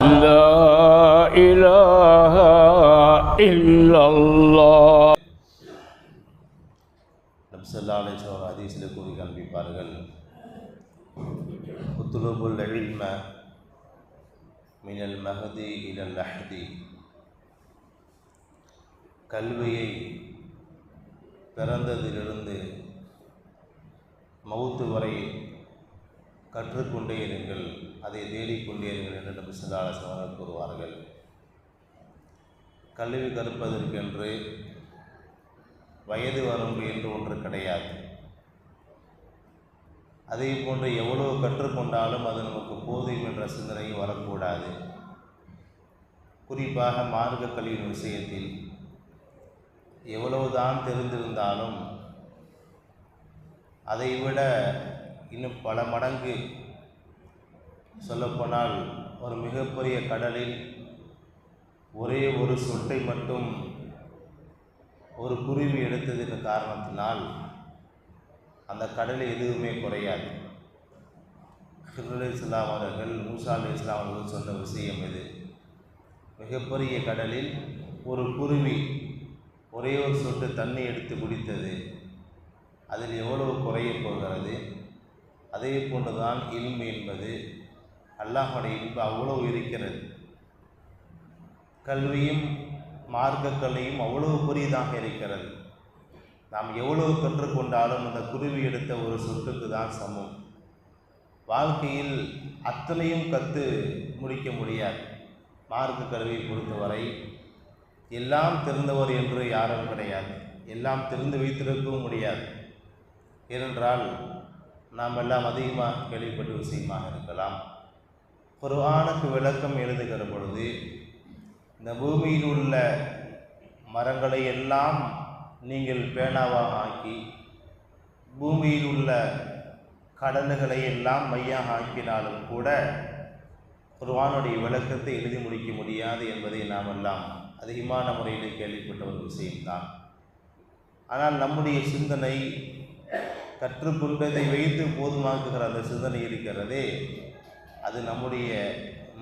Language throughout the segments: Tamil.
لا إله إلا الله நப்சல்லா அலிஸ்வர் ஹதீஸில் கூறி காண்பிப்பார்கள் குத்துலுபுல் இல்ம மினல் மஹதி இலல் அஹதி கல்வியை பிறந்ததிலிருந்து மவுத்து வரை கற்றுக்கொண்டே இருங்கள். அதை தேடிக்கொண்டே இருங்கள் என்று நபிசல்லா அலிஸ்வர்கள் கூறுவார்கள். கல்வி கற்பதற்கென்று வயது வரம்பு என்று ஒன்று கிடையாது. அதே போன்று எவ்வளவு கற்றுக்கொண்டாலும் அது நமக்கு போதும் என்ற சிந்தனை வரக்கூடாது. குறிப்பாக மார்க்க கல்வியின் விஷயத்தில் எவ்வளவுதான் தெரிந்திருந்தாலும் அதைவிட இன்னும் பல மடங்கு சொல்லப்போனால் ஒரு மிகப்பெரிய கடலில் ஒரே ஒரு சொட்டை மட்டும் ஒரு குருவி எடுத்ததுக்கு காரணத்தினால் அந்த கடலில் எதுவுமே குறையாது. இஸ்லாம் அவர்கள் மூசா அலி இஸ்லாம் அவர்கள் சொன்ன விஷயம் இது. மிகப்பெரிய கடலில் ஒரு குருவி ஒரே ஒரு சொட்டு தண்ணி எடுத்து குடித்தது. அதில் எவ்வளவு குறைய போகிறது? அதே போன்றுதான் இல்மு என்பது. அல்லாஹுடைய இன்பு அவ்வளவு இருக்கிறது. கல்வியும் மார்க்கக்கலையும் அவ்வளவு பெரியதாக இருக்கிறது. நாம் எவ்வளவு கற்றுக்கொண்டாலும் அந்த குருவி எடுத்த ஒரு சொட்டுக்கு தான் சமம். வாழ்க்கையில் அத்தனையும் கற்று முடிக்க முடியாது. மார்க்க கல்வியை பொறுத்தவரை எல்லாம் தெரிந்தவர் என்று யாரும் கிடையாது. எல்லாம் தெரிந்து வைத்திருக்கவும் முடியாது. ஏனென்றால் நாம் எல்லாம் அதிகமாக கேள்விப்பட்ட விஷயமாக இருக்கலாம். குர்ஆனுக்கு விளக்கம் எழுதுகிற பொழுது இந்த பூமியில் உள்ள மரங்களை எல்லாம் நீங்கள் பேனாவாக ஆக்கி பூமியில் உள்ள கடல்களை எல்லாம் மையாக ஆக்கினாலும் கூட குர்வானுடைய விளக்கத்தை எழுதி முடிக்க முடியாது என்பதை நாம் எல்லாம் அதிகமான முறையில் கேள்விப்பட்ட ஒரு விஷயம்தான். ஆனால் நம்முடைய சிந்தனை கற்றுக்கொண்டதை வைத்து போதுமாக்குகிற அந்த சிந்தனை இருக்கிறதே அது நம்முடைய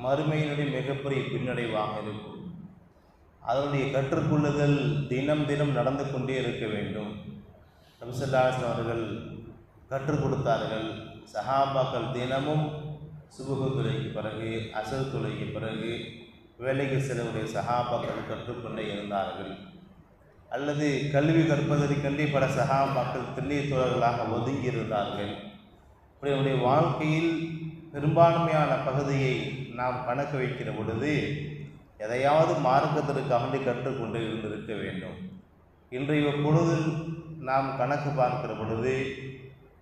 மறுமையினுடைய மிகப்பெரிய பின்னடைவாக இருக்கும். அதனுடைய கற்றுக்கொள்ளுதல் தினம் தினம் நடந்து கொண்டே இருக்க வேண்டும். நபிசல்லாஸ்லாம் அவர்கள் கற்றுக் கொடுத்தார்கள். சஹாபாக்கள் தினமும் சுபுகு துறைக்கு பிறகு அசல் துறைக்கு பிறகு வேலைக்கு செல்லக்கூடிய சஹாபாக்கள் கற்றுக்கொண்டே இருந்தார்கள். அல்லது கல்வி கற்பதற்கென்றே பல சகாபாக்கள் திண்ணீர் தோழர்களாக ஒதுங்கி இருந்தார்கள் இப்படி நம்முடைய வாழ்க்கையில் பெரும்பான்மையான பகுதியை நாம் கணக்கு வைக்கிற பொழுது எதையாவது மார்க்கத்திற்காக கற்றுக்கொண்டு இருந்திருக்க வேண்டும். இன்றைய பொழுதில் நாம் கணக்கு பார்க்கிற பொழுது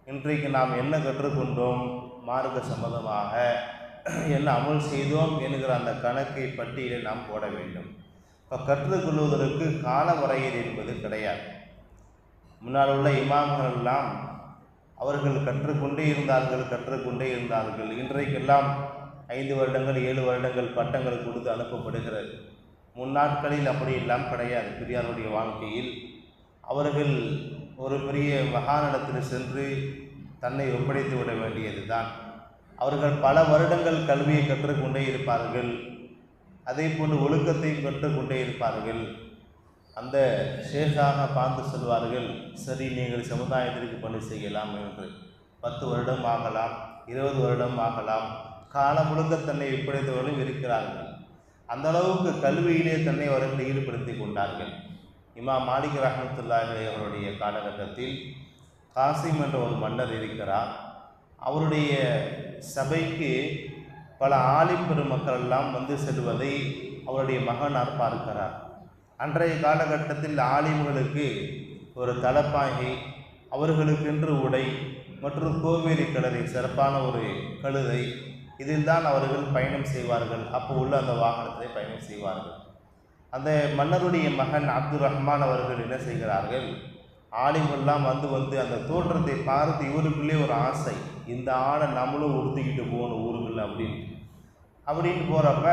இன்றைக்கு நாம் என்ன கற்றுக்கொண்டோம்? மார்க்க சம்மதமாக என்ன அமல் செய்தோம்? என்கிற அந்த கணக்கை பட்டியலை நாம் போட வேண்டும். இப்போ கற்றுக்கொள்வதற்கு கால வரையறை என்பது கிடையாது. முன்னால் உள்ள இமாம்கள் எல்லாம் அவர்கள் கற்றுக்கொண்டே இருந்தார்கள் கற்றுக்கொண்டே இருந்தார்கள். இன்றைக்கெல்லாம் ஐந்து வருடங்கள் ஏழு வருடங்கள் பட்டங்கள் கொடுத்து அனுப்பப்படுகிறது. முன்னாட்களில் அப்படியெல்லாம் கிடையாது. பெரியாருடைய வாழ்க்கையில் அவர்கள் ஒரு பெரிய மகானிடத்தில் சென்று தன்னை ஒப்படைத்து விட வேண்டியது தான் அவர்கள் பல வருடங்கள் கல்வியை கற்றுக்கொண்டே இருப்பார்கள். அதே போன்று ஒழுக்கத்தையும் கற்றுக்கொண்டே இருப்பார்கள். அந்த ஷேகாக பார்த்து சொல்வார்கள் சரி நீங்கள் சமுதாயத்திற்கு பணி செய்யலாம் என்று. பத்து வருடம் ஆகலாம் இருபது வருடம் ஆகலாம். காலம் முழுக்க தன்னை ஒப்படைத்தவர்களும் இருக்கிறார்கள் அந்த அளவுக்கு கல்வியிலே தன்னை அவர்கள் ஈடுபடுத்தி கொண்டார்கள். இமா மாலிக் ரஹமத்துல்லாஹி அவருடைய காலகட்டத்தில் காசிம் என்ற ஒரு மன்னர் இருக்கிறார். அவருடைய சபைக்கு பல ஆலிம் பெருமக்கள் எல்லாம் வந்து செல்வதை அவருடைய மகனார் பார்க்கிறார் அன்றைய காலகட்டத்தில் ஆலிம்களுக்கு ஒரு தலப்பாகை அவர்களுக்கென்று உடை மற்றும் கோவேரி கலரை சிறப்பான ஒரு கழுதை இதில் தான் அவர்கள் பயணம் செய்வார்கள். அப்போ உள்ள அந்த வாகனத்தை பயணம் செய்வார்கள். அந்த மன்னருடைய மகன் அப்துல் ரஹ்மான் அவர்கள் என்ன செய்கிறார்கள்? ஆலிம்கள்லாம் வந்து வந்து அந்த தோற்றத்தை பார்த்து இவருக்குள்ளே ஒரு ஆசை இந்த ஆடை நம்மளும் உடுத்திக்கிட்டு போகணும் ஊருக்குள்ள அப்படின்னு. அப்படின்னு போகிறப்ப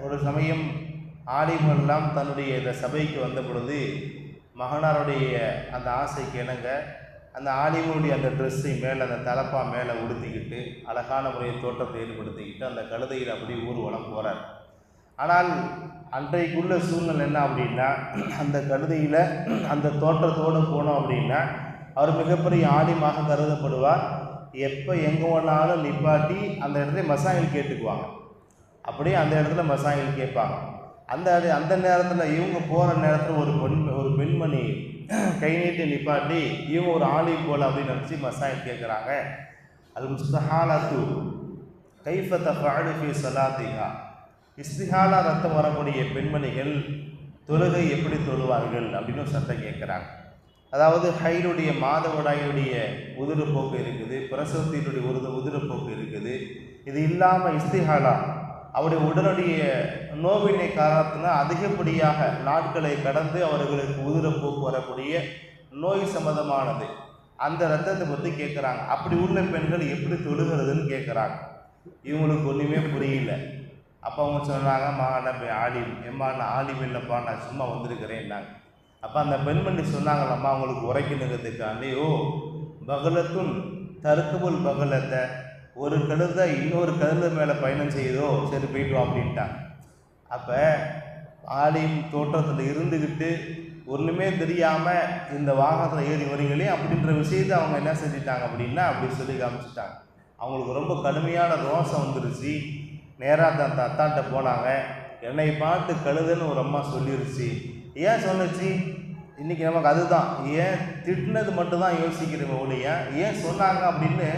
ஒரு சமயம் ஆலிமெல்லாம் தன்னுடைய இந்த சபைக்கு வந்த பொழுது மகனாருடைய அந்த ஆசைக்கு இணங்க அந்த ஆலிமுடைய அந்த ட்ரெஸ்ஸை மேலே அந்த தலப்பா மேலே உடுத்திக்கிட்டு அழகான முறையில் தோற்றத்தை ஏற்படுத்திக்கிட்டு அந்த கழுதையில் அப்படி ஊர்வலம் போகிறார் ஆனால் அன்றைக்குள்ள சூழ்நிலை என்ன அப்படின்னா அந்த கழுதையில் அந்த தோற்றத்தோடு போனோம் அப்படின்னா அவர் மிகப்பெரிய ஆலிமாக கருதப்படுவார். எப்போ எங்கே வேணாலும் நிப்பாட்டி அந்த இடத்துல மசாயில் கேட்டுக்குவாங்க. அப்படியே அந்த இடத்துல மசாயில் கேட்பாங்க. அந்த அந்த நேரத்தில் இவங்க போகிற நேரத்தில் ஒரு பெண் ஒரு பெண்மணி கை நீட்டி நிப்பாட்டி இவங்க ஒரு ஆலி போல் அப்படின்னு நினச்சி மசாயில் கேட்குறாங்க அல் முஸ்தஹாலத்து கைஃபத்த ஃபாடுஃபி சலாத்திகா இஸ்திஹாலா ரத்தம் வரக்கூடிய பெண்மணிகள் தொழுகை எப்படி தொழுவார்கள் அப்படின்னு ஒரு சட்டம் கேட்குறாங்க. அதாவது ஹைனுடைய மாதவிடாயுடைய உதிரப்போக்கு இருக்குது பிரசவத்தினுடைய உருது உதிரப்போக்கு இருக்குது. இது இல்லாமல் இஸ்திஹாலா அவருடைய உடனுடைய நோவினை காரணத்தினால் அதிகப்படியாக நாட்களை கடந்து அவர்களுக்கு உதிரப்போக்கு வரக்கூடிய நோய் சம்மந்தமானது அந்த ரத்தத்தை பற்றி கேட்குறாங்க. அப்படி உள்ள பெண்கள் எப்படி தொழுகிறதுன்னு கேட்குறாங்க. இவங்களுக்கு ஒன்றுமே புரியல. அப்போ அவங்க சொன்னாங்க மாணவ ஆலிம் எம்மா நான் ஆலிம் இல்லைப்பா நான் சும்மா வந்திருக்கிறேன்னாங்க அப்போ அந்த பெண்மணி சொன்னாங்களம்மா அவங்களுக்கு உரைக்கணுங்கிறதுக்காண்டி ஓ பகலத்துன் தருக்குபுல் பகலத்தை ஒரு கழுதை இன்னொரு கழுத மேலே பயணம் செய்யுதோ சரி போயிட்டு வா அப்படின்ட்டாங்க. அப்போ ஆலிம் தோற்றத்தில் இருந்துக்கிட்டு ஒன்றுமே தெரியாமல் இந்த வாகனத்தில் ஏறி வரீங்களே அப்படின்ற விஷயத்தை அவங்க என்ன செஞ்சிட்டாங்க அப்படின்னா அப்படி சொல்லி காமிச்சிட்டாங்க. அவங்களுக்கு ரொம்ப கடுமையான ரோசம் வந்துருச்சு. நேராக தன் தத்தாட்ட போனாங்க. என்னை பார்த்து கழுதுன்னு ஒரு அம்மா சொல்லிருச்சு. ஏன் சொன்னுச்சு? இன்றைக்கி நமக்கு அதுதான். ஏன் திட்டினது மட்டும்தான் யோசிக்கிறோமே ஒழிய? ஏன் சொன்னாங்க அப்படின்னு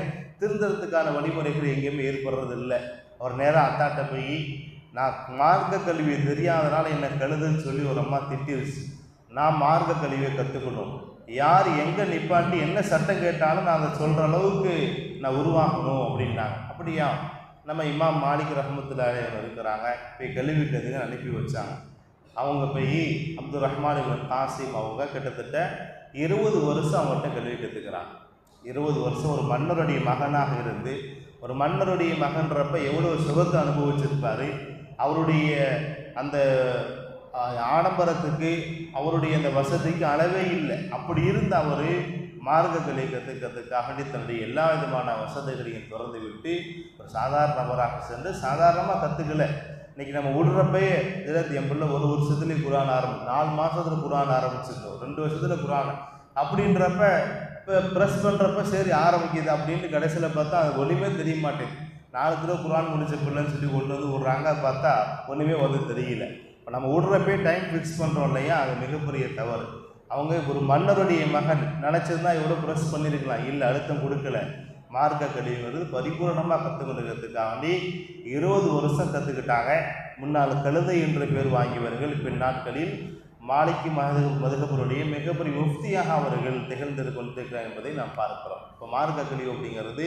திருந்தறதுக்கான வழிமுறைகள் எங்கேயுமே ஏற்படுறது இல்லை அவர் நேராக அத்தாட்ட போய் நான் மார்க்க கல்வியை தெரியாதனால என்னை கழுதுன்னு சொல்லி ஒரு அம்மா திட்டிருச்சு. நான் மார்க்க கல்வியை கற்றுக்கணும் யார் எங்கே நிப்பாட்டி என்ன சட்டம் கேட்டாலும் நான் அதை சொல்கிற அளவுக்கு நான் உருவாகணும் அப்படின்னாங்க. அப்படியா? நம்ம இமாம் மாலிக் ரஹமத்துல்லாலே இருக்கிறாங்க. போய் கல்வி அனுப்பி வச்சாங்க. அவங்க போய் அப்துல் ரஹ்மான் இப்னு காசிம் அவங்க கிட்டத்தட்ட இருபது வருஷம் அவங்கள்ட்ட கல்வி கற்றுக்கிறாங்க இருபது வருஷம் ஒரு மன்னருடைய மகனாக இருந்து ஒரு மன்னருடைய மகன்றப்ப எவ்வளோ சுகத்தை அனுபவிச்சிருப்பார்? அவருடைய அந்த ஆடம்பரத்துக்கு அவருடைய அந்த வசதிக்கு அளவே இல்லை. அப்படி இருந்த அவர் மார்க்கங்களை கற்றுக்கிறதுக்காக தன்னுடைய எல்லா விதமான வசதிகளையும் திறந்து விட்டு ஒரு சாதாரண நபராக சென்று சாதாரணமாக கற்றுக்கல இன்னைக்கு நம்ம விடுறப்பயே இருபத்தி என் பிள்ளை ஒரு வருஷத்துலேயும் குரான் ஆரம்பி நாலு மாதத்துல குரான் ஆரம்பிச்சிருந்தோம். ரெண்டு வருஷத்துல குரான். அப்படின்றப்ப இப்போ ப்ரெஸ் பண்ணுறப்ப சரி ஆரம்பிக்குது அப்படின்ட்டு கடைசியில் பார்த்தா அது ஒன்றுமே தெரிய மாட்டேங்குது. நாலு தடவை குரான் முடிச்ச பிள்ளைன்னு சொல்லி கொண்டு வந்து விட்றாங்க பார்த்தா ஒன்றுமே வந்து தெரியல. இப்போ நம்ம விடுறப்பே டைம் ஃபிக்ஸ் பண்ணுறோம் இல்லையா? அது மிகப்பெரிய தவறு. அவங்க ஒரு மன்னருடைய மகன். நினச்சிருந்தா இவ்வளோ ப்ரெஸ் பண்ணியிருக்கலாம் இல்லை அழுத்தம் கொடுக்கல. மார்க்க கல்விங்கிறது பரிபூர்ணமாக வேண்டி இருபது வருஷம் கற்றுக்கிட்டாங்க முன்னால் கழுதை என்ற பேர் வாங்கியவர்கள் பின் நாட்களில் மாலிக்கு மது மதுகபருடைய மிகப்பெரிய முஃப்தியாக அவர்கள் திகழ்ந்து கொண்டிருக்கிறார் என்பதை நாம் பார்க்கிறோம். இப்போ மார்க்க கல்வி அப்படிங்கிறது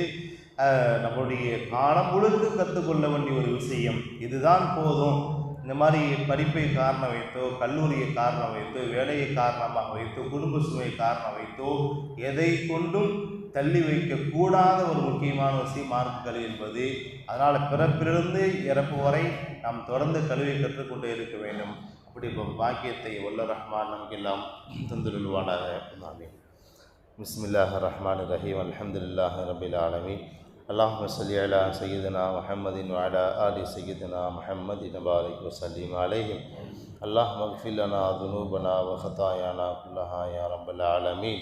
நம்மளுடைய காலம் முழுக்க கற்றுக்கொள்ள வேண்டிய ஒரு விஷயம். இதுதான் போதும். இந்த மாதிரி படிப்பை காரணம் வைத்தோ கல்லூரியை காரணம் வைத்தோ வேலையை காரணமாக வைத்தோ குடும்ப சுமையை காரணம் வைத்தோ எதை கொண்டும் தள்ளி வைக்கக்கூடாத ஒரு முக்கியமான விஷயம் மார்க்க கல்வி என்பது. அதனால் பிறப்பிலிருந்து இறப்பு வரை நாம் தொடர்ந்து கல்வியை கற்றுக்கொண்டே இருக்க வேண்டும். அப்படி இப்போ பாக்கியத்தை வல்ல ரஹ்மான் நமக்கெல்லாம் தந்துருவானாக ஆமீன். பிஸ்மில்லாஹ் ரஹ்மான் ரஹீம். அல்ஹம்துலில்லாஹ் ரபில் ஆலமீன். اللهم صل على سيدنا محمد وعلى آل سيدنا محمد وبارك وسلم عليهم. اللهم اغفر لنا ذنوبنا وخطايانا كلها يا رب العالمين.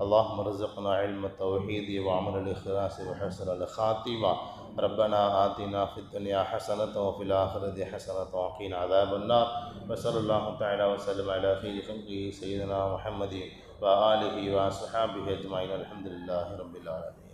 اللهم ارزقنا علم التوحيد وعمل الإخلاص وحسن الخاتمة. ربنا آتنا في الدنيا حسنة وفي الآخرة حسنة وقنا عذاب النار. وصلى الله تعالى وسلم على خير خلقه سيدنا محمد وآله وصحابه أجمعين. الحمد لله رب العالمين.